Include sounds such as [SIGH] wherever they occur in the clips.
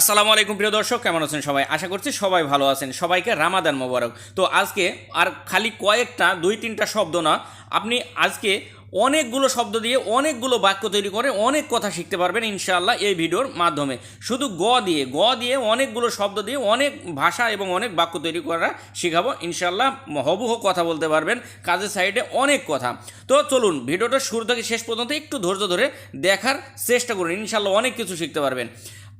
আসসালামু আলাইকুম, প্রিয় দর্শক, কেমন আছেন সবাই? আশা করছি সবাই ভালো আছেন। সবাইকে রামাদান মোবারক। তো আজকে আর খালি কয়েকটা, দুই, তিনটা শব্দ না, আপনি আজকে অনেকগুলো শব্দ দিয়ে অনেকগুলো বাক্য তৈরি করে অনেক কথা শিখতে পারবেন ইনশাআল্লাহ এই ভিডিওর মাধ্যমে। শুধু গ দিয়ে গ দিয়ে অনেকগুলো শব্দ দিয়ে অনেক ভাষা এবং অনেক বাক্য তৈরি করা শেখাবো ইনশাআল্লাহ। হবুহ কথা বলতে পারবেন, কাজের সাইডে অনেক কথা। তো চলুন, ভিডিওটা শুরু থেকে শেষ পর্যন্ত একটু ধৈর্য ধরে দেখার চেষ্টা করুন, ইনশাআল্লাহ অনেক কিছু শিখতে পারবেন।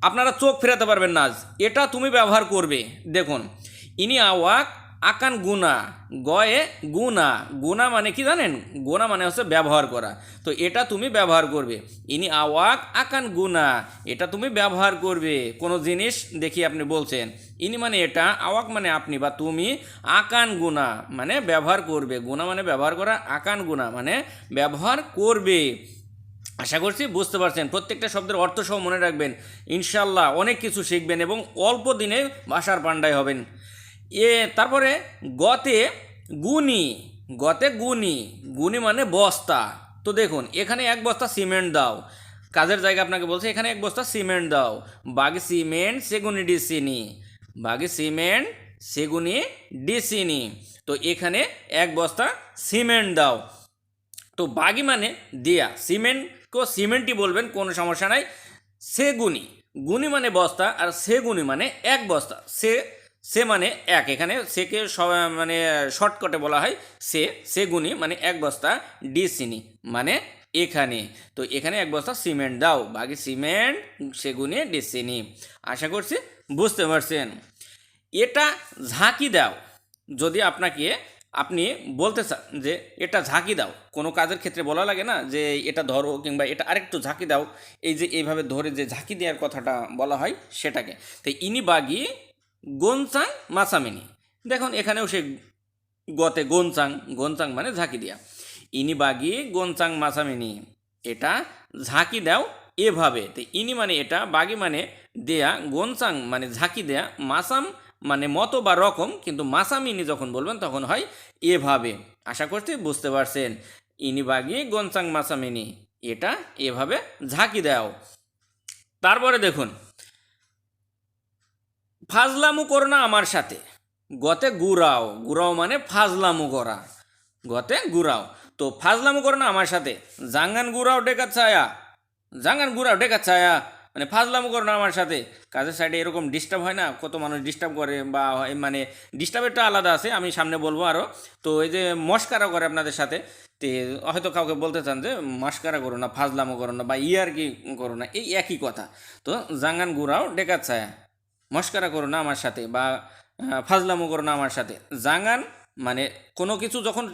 আপনারা চোখ ফেরাতে পারবেন না এটা তুমি ব্যবহার করবে। দেখুন, ইনি আওয়াক, আকান গুনা, গয়ে গুনা। গুনা মানে কি জানেন? গুনা মানে হচ্ছে ব্যবহার করা। তো এটা তুমি ব্যবহার করবে। ইনি আওয়াক, আকান গুনা, এটা তুমি ব্যবহার করবে। কোনো জিনিস দেখি আপনি বলছেন। ইনি মানে এটা, আওয়াক মানে আপনি বা তুমি। আকান গুনা মানে ব্যবহার করবে। গুনা মানে ব্যবহার করা, আকান গুনা মানে ব্যবহার করবে। আশা করছি বুঝতে পারছেন, প্রত্যেকটা শব্দের অর্থ সহ মনে রাখবেন। ইনশাল্লাহ অনেক কিছু শিখবেন এবং অল্প দিনে ভাষার পাণ্ডায় হবেন। এ, তারপরে গতে গুনি গতে গুনি গুনি মানে বস্তা। তো দেখুন, এখানে এক বস্তা সিমেন্ট দাও। কাজের জায়গা আপনাকে বলছে, এখানে এক বস্তা সিমেন্ট দাও। বাকি সিমেন্ট সেগুনি ডিসিনি বাকি সিমেন্ট সেগুনি ডিসিনি তো এখানে এক বস্তা সিমেন্ট দাও। তো বাগি মানে দেয়া সিমেন্টকেও সিমেন্টই বলবেন, কোনো সমস্যা নাই। সে গুণি। মানে বস্তা, আর সে গুণি মানে এক বস্তা। সে সে মানে এক। এখানে সেকে মানে শর্টকাটে বলা হয়, সে সে গুণি মানে এক বস্তা ডিসিনি মানে এখানে। তো এখানে এক বস্তা সিমেন্ট দাও, বাকি সিমেন্ট সেগুনে ডিসিনি আশা করছি বুঝতে পারছেন। এটা ঝাঁকি দাও। যদি আপনাকে আপনি বলতে চান যে এটা ঝাঁকি দাও। কোনো কাজের ক্ষেত্রে বলা লাগে না যে এটা ধরো কিংবা এটা আরেকটু ঝাঁকি দাও। এই যে এইভাবে ধরে যে ঝাঁকি দেওয়ার কথাটা বলা হয় সেটাকে। তো ইনি বাগি গোনচাং মাসামিনি। দেখুন এখানেও সে গতে গোনচাং গোনচাং মানে ঝাঁকি দেয়া। ইনি বাগি গোনচাং মাসামিনি। এটা ঝাঁকি দাও এভাবে। তো ইনি মানে এটা, বাগি মানে দেয়া গোনচাং মানে ঝাঁকি দেয়া, মাসাম মানে মতো বা রকম, কিন্তু মাসামিনি যখন বলবেন তখন হয় এভাবে। আশা করছি বুঝতে পারছেন। ইনি বাগি গোনচাং মাসামিনি এটা এভাবে ঝাঁকি দাও তারপরে দেখুন। ফাজলামু করো না আমার সাথে। গতে গুড়াও গুড়াও মানে ফাজলামু করা। গতে গুড়াও তো ফাজলামু করো না আমার সাথে। জাঙ্গান গুড়াও ডেকা ছায়া। জাঙ্গান গুড়াও ডেকা ছায়া। মানে ফাজলামু করো না আমার সাথে। কাজের সাইডে এরকম ডিস্টার্ব হয় না, কত মানুষ ডিস্টার্ব করে বা মানে ডিস্টার্বেরটা আলাদা আছে, আমি সামনে বলব আরও তো এই যে মস্কারা করে আপনাদের সাথে, তে হয়তো কাউকে বলতে চান যে মস্কারা করো না, ফাজলামো করো না বা ইয়ার কি করো না, এই একই কথা। তো জাঙ্গান গুড়াও ডেকা ছায়া, মস্কারা করো না আমার সাথে বা ফাজলামো করো না আমার সাথে। জাঙ্গান মানে কোনো কিছু যখন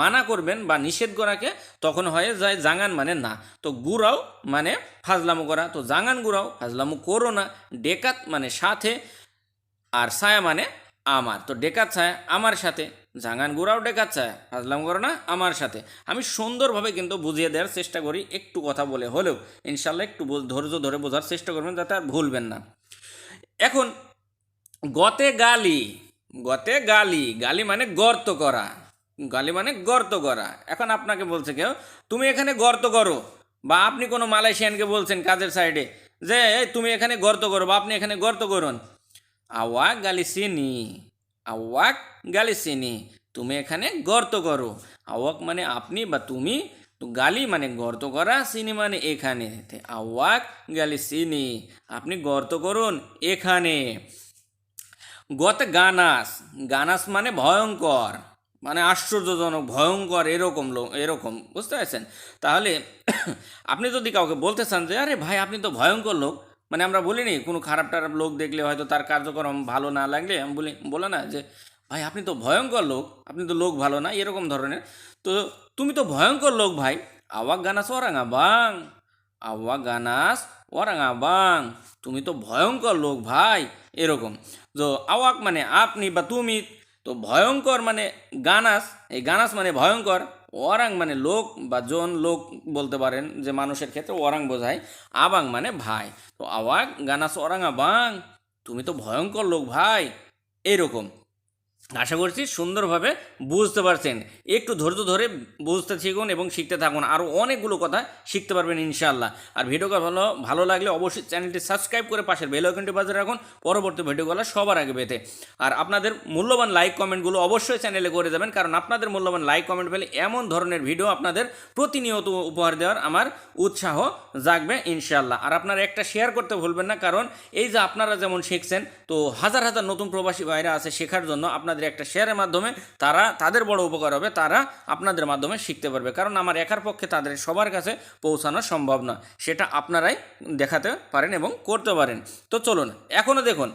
মানা করবেন বা নিষেধ করাকে, তখন হয়ে যায় জাঙ্গান মানে না। তো গুড়াও মানে ফাজলামো করা। তো জাঙ্গান গুড়াও, ফাজলামো করো না। ডেকাত মানে সাথে আর ছায়া মানে আমার। তো ডেকাত ছায়া, আমার সাথে। জাঙ্গান গুড়াও, ডেকাত ছায়া, ফাজলাম করো না, আমার সাথে। আমি সুন্দরভাবে কিন্তু বুঝিয়ে দেওয়ার চেষ্টা করি, একটু কথা বলে হলেও। ইনশাল্লাহ একটু ধৈর্য ধরে বোঝার চেষ্টা করবেন, যাতে আর ভুলবেন না। এখন গতে গালি। গতে গালি। গালি মানে গর্ত করা। গালি মানে গর্ত করা। এখন আপনাকে বলছে কেউ তুমি এখানে গর্ত করো। বা আপনি কোনো মালয়েশিয়ানকে বলছেন কাজের সাইডে যে "এই, তুমি এখানে গর্ত করো বা আপনি এখানে গর্ত করুন। আওয়াক গালি চিনি আওয়াক গালি চিনি তুমি এখানে গর্ত করো। আওয়াক মানে আপনি বা তুমি। তো গালি মানে গর্ত করা চিনি মানে এখানে। আওয়াক গালি চিনি আপনি গর্ত করুন এখানে। গতে গানাস। গানাস মানে ভয়ঙ্কর। মানে আশ্চর্যজনক, ভয়ঙ্কর, এরকম লোক এরকম, বুঝতে পারছেন? তাহলে [COUGHS] আপনি যদি কাউকে বলতে চান যে, আরে ভাই, আপনি তো ভয়ঙ্কর লোক। মানে আমরা বলিনি, কোনো খারাপ টারাপ লোক দেখলে হয়তো তার কার্যক্রম ভালো না লাগলে, আমি বলি, বলে না যে, ভাই, আপনি তো ভয়ঙ্কর লোক, আপনি তো লোক ভালো না, এরকম ধরনের। তো তুমি তো ভয়ঙ্কর লোক ভাই। আওয়াক গানাস ওরাঙা বাং আওয়া গানাস ওরাঙা বাং, তুমি তো ভয়ঙ্কর লোক ভাই, এরকম। তো আওয়াক মানে আপনি বা তুমি, তো ভয়ঙ্কর মানে গানাস, এই গানাস মানে ভয়ঙ্কর। ওরাং মানে লোক বা জন লোক বলতে পারেন যে মানুষের ক্ষেত্রে ওরাং বোঝায়, আবাং মানে ভাই। তো আওয়াক, গানাস ওরাঙা বাং, তুমি তো ভয়ঙ্কর লোক ভাই, এরকম। আশা করছি সুন্দরভাবে বুঝতে পারছেন। একটু ধৈর্য ধরে বুঝতে শিখুন এবং শিখতে থাকুন। আরও অনেকগুলো কথা শিখতে পারবেন ইনশাআল্লাহ। আর ভিডিওটা ভালো ভালো লাগলে অবশ্যই চ্যানেলটি সাবস্ক্রাইব করে পাশের বেল আইকনটি বাজারে রাখুন। পরবর্তী ভিডিওগুলো সবার আগে পেতে। আর আপনাদের মূল্যবান লাইক কমেন্টগুলো অবশ্যই চ্যানেলে করে যাবেন কারণ আপনাদের মূল্যবান লাইক কমেন্ট পেলে এমন ধরনের ভিডিও আপনাদের প্রতিনিয়ত উপহার দেওয়ার আমার উৎসাহ জাগবে ইনশাআল্লাহ। আর আপনারা একটা শেয়ার করতে ভুলবেন না। কারণ এই যে আপনারা যেমন শিখছেন, তো হাজার হাজার নতুন প্রবাসী ভাইরা আছে শেখার জন্য আপনাদের একটা শেয়ারের মাধ্যমে তারা, তাদের বড় উপকার হবে, তারা আপনাদের মাধ্যমে শিখতে পারবে। কারণ আমার একার পক্ষে তাদের সবার কাছে পৌঁছানো সম্ভব না। সেটা আপনারাই দেখাতে পারেন এবং করতে পারেন। তো চলুন এখনও দেখুন।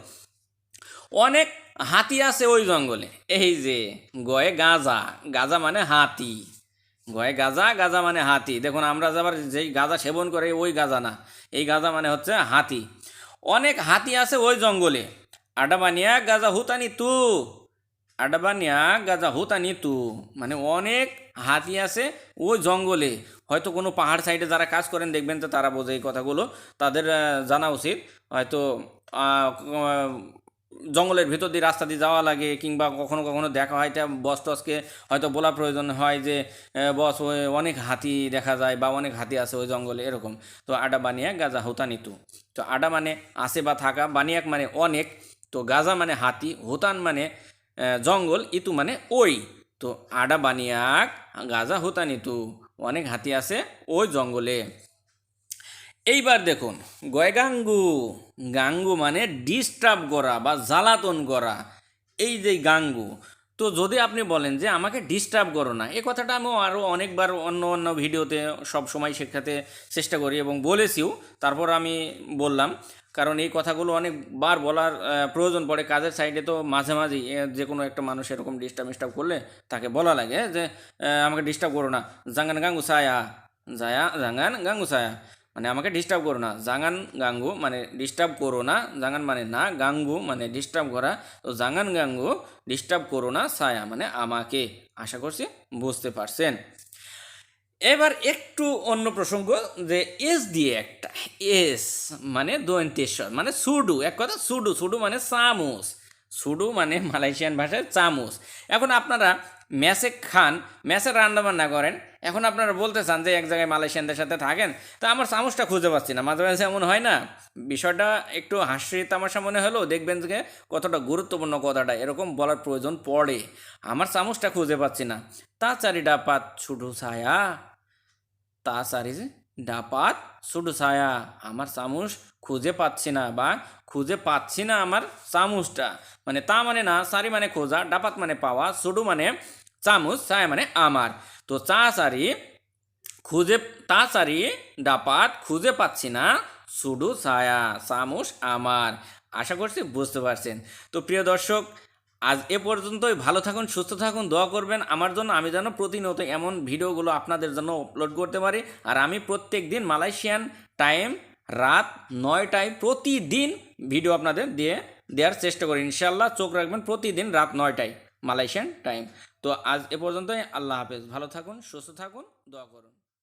অনেক হাতি আছে ওই জঙ্গলে। এই যে, গয়ে গাজা। গাজা মানে হাতি। গয়ে গাজা গাজা মানে হাতি। দেখুন, আমরা যাবার যেই গাজা সেবন করে, ওই গাজা না। এই গাজা মানে হচ্ছে হাতি। অনেক হাতি আছে ওই জঙ্গলে। আডাবানিয়া, গাজা, হুতানি, তু। আডাবানিয়া, গাজা, হুতানি তু মানে অনেক হাতি আছে ওই জঙ্গলে। হয়তো কোনো পাহাড় সাইডে যারা কাজ করেন, দেখবেন তো তারা বোঝে এই কথাগুলো। তাদের জানা উচিত। হয়তো জঙ্গলের ভিতর দিয়ে রাস্তা দিয়ে যাওয়া লাগে, কিংবা কখনো কখনো দেখা হয় তা বস টসকে হয়তো বলা প্রয়োজন হয় যে বস, ওই অনেক হাতি দেখা যায় বা অনেক হাতি আছে ওই জঙ্গলে, এরকম। তো আডা বানিয়া গাজা হুতা নিতু তো আডা মানে আসে বা থাকা, বানিয়াক মানে অনেক। তো গাজা মানে হাতি, হুতান মানে জঙ্গল, ইতু মানে ওই তো আডা বানিয়াক, গাজা হুতা নিতু অনেক হাতি আছে ওই জঙ্গলে। এইবার দেখুন গয় গাঙ্গু মানে ডিস্টার্ব করা বা জ্বালাতন করা। এই যে গাঙ্গু, তো যদি আপনি বলেন যে আমাকে ডিস্টার্ব করো না এই কথাটা আমি আরও অনেকবার অন্য অন্য ভিডিওতে সব সময় শেখাতে চেষ্টা করি এবং বলেছিও। তারপর আমি বললাম কারণ এই কথাগুলো অনেকবার বলার প্রয়োজন পড়ে। কাজের সাইডে তো মাঝে মাঝেই যে কোনো একটা মানুষ এরকম ডিস্টার্ব মিস্টার্ব করলে তাকে বলা লাগে যে আমাকে ডিস্টার্ব করো না। জাঙ্গান গাঙ্গু সায়া, জায়া জাঙ্গান গাঙ্গু সায়া। মানে আমাকে ডিস্টার্ব করো না। জাঙ্গান গাঙ্গু মানে ডিস্টার্ব করো না। জাঙ্গান মানে না, গাঙ্গু মানে ডিস্টার্ব করা। তো জাঙ্গান গাঙ্গু ডিস্টার্ব করো না, সায়া মানে আমাকে। আশা করছি বুঝতে পারছেন। এবার একটু অন্য প্রসঙ্গ যে এস দিয়ে একটা, এস মানে দৈন্তেশ্বর মানে সুডু, এক কথা সুডু সুডু মানে চামচ, সুডু মানে মালয়েশিয়ান ভাষায় চামচ। এখন আপনারা ম্যাসে খান ম্যাসে রান্না বান্না করেন। এখন আপনারা বলতে চান যে এক জায়গায় মালয়েশিয়ানদের সাথে থাকেন, তা আমার চামচটা খুঁজে পাচ্ছি না। মাঝে মাঝে এমন হয় না? বিষয়টা একটু হাসি তামাশা মনে হলেও দেখবেন যে কতটা গুরুত্বপূর্ণ কথাটা, এরকম বলার প্রয়োজন পড়ে। আমার চামচটা খুঁজে পাচ্ছি না। তা চারিটা পাত ছুটু ছায়া। তা সারি ডাপাত সুডু ছায়া। আমার চামচ খুঁজে পাচ্ছি না বা খুঁজে পাচ্ছি না আমার চামচটা। মানে তা মানে না, সারি মানে খোঁজা, ডাপাত মানে পাওয়া, সুডু মানে চামচ, ছায়া মানে আমার। তো চা সারি খুঁজে, তা সারি ডাপাত খুঁজে পাচ্ছি না, সুডু ছায়া, চামচ আমার। আশা করছি বুঝতে পারছেন। তো প্রিয় দর্শক আজ এ পর্যন্তই। ভালো থাকুন, সুস্থ থাকুন, দোয়া করবেন আমার জন্য। আমি যেন প্রতিনিয়ত এমন ভিডিওগুলো আপনাদের জন্য আপলোড করতে পারি। আর আমি প্রত্যেক দিন মালয়েশিয়ান টাইম রাত নয়টায় প্রতিদিন ভিডিও আপনাদের দিয়ে দেওয়ার চেষ্টা করি। ইনশাল্লাহ চোখ রাখবেন প্রতিদিন রাত নয়টায় মালয়েশিয়ান টাইম তো আজ এ পর্যন্তই। আল্লাহ হাফেজ। ভালো থাকুন, সুস্থ থাকুন, দোয়া করুন।